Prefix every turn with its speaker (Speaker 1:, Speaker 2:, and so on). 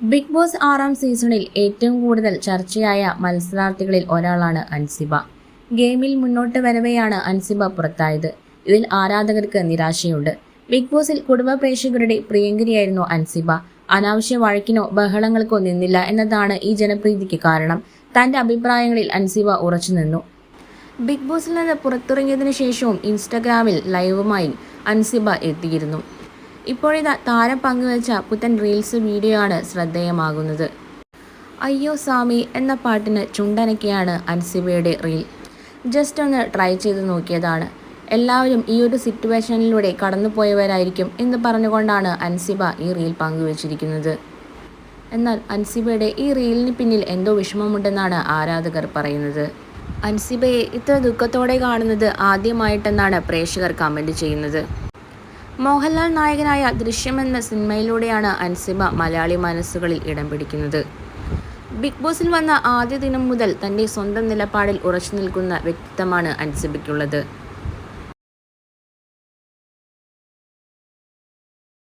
Speaker 1: Big boss ആറാം സീസണിൽ ഏറ്റവും കൂടുതൽ ചർച്ചയായ മത്സരാർത്ഥികളിൽ ഒരാളാണ് അൻസിബ. ഗെയിമിൽ മുന്നോട്ട് വരവെയാണ് അൻസിബ പുറത്തായത്. ഇതിൽ ആരാധകർക്ക് നിരാശയുണ്ട്. ബിഗ് ബോസിൽ കുടുംബ പ്രേക്ഷകരുടെ പ്രിയങ്കരിയായിരുന്നു അൻസിബ. അനാവശ്യ വഴക്കിനോ ബഹളങ്ങൾക്കോ നിന്നില്ല എന്നതാണ് ഈ ജനപ്രീതിക്ക് കാരണം. തന്റെ അഭിപ്രായങ്ങളിൽ അൻസിബ ഉറച്ചു നിന്നു. ബിഗ് ബോസിൽ നിന്ന് പുറത്തിറങ്ങിയതിനു ശേഷവും ഇൻസ്റ്റഗ്രാമിൽ ലൈവുമായി അൻസിബ എത്തിയിരുന്നു. ഇപ്പോഴിതാ താരം പങ്കുവച്ച പുത്തൻ റീൽസ് വീഡിയോ ആണ് ശ്രദ്ധേയമാകുന്നത്. അയ്യോ സ്വാമി എന്ന പാട്ടിന് ചുണ്ടനക്കെയാണ് അൻസിബയുടെ റീൽ. ജസ്റ്റ് ഒന്ന് ട്രൈ ചെയ്ത് നോക്കിയതാണ്. എല്ലാവരും ഈ ഒരു സിറ്റുവേഷനിലൂടെ കടന്നുപോയവരായിരിക്കും എന്ന് പറഞ്ഞുകൊണ്ടാണ് അൻസിബ ഈ റീൽ പങ്കുവച്ചിരിക്കുന്നത്. എന്നാൽ അൻസിബയുടെ ഈ റീലിന് പിന്നിൽ എന്തോ വിഷമമുണ്ടെന്നാണ് ആരാധകർ പറയുന്നത്. അൻസിബയെ ഇത്ര ദുഃഖത്തോടെ കാണുന്നത് ആദ്യമായിട്ടെന്നാണ് പ്രേക്ഷകർ കമന്റ് ചെയ്യുന്നത്. മോഹൻലാൽ നായകനായ ദൃശ്യം എന്ന സിനിമയിലൂടെയാണ് അൻസിബ മലയാളി മനസ്സുകളിൽ ഇടം പിടിക്കുന്നത്. ബിഗ് ബോസിൽ വന്ന ആദ്യ ദിനം മുതൽ തന്റെ സ്വന്തം നിലപാടിൽ ഉറച്ചു നിൽക്കുന്ന വ്യക്തിത്വമാണ് അൻസിബയ്ക്കുള്ളത്.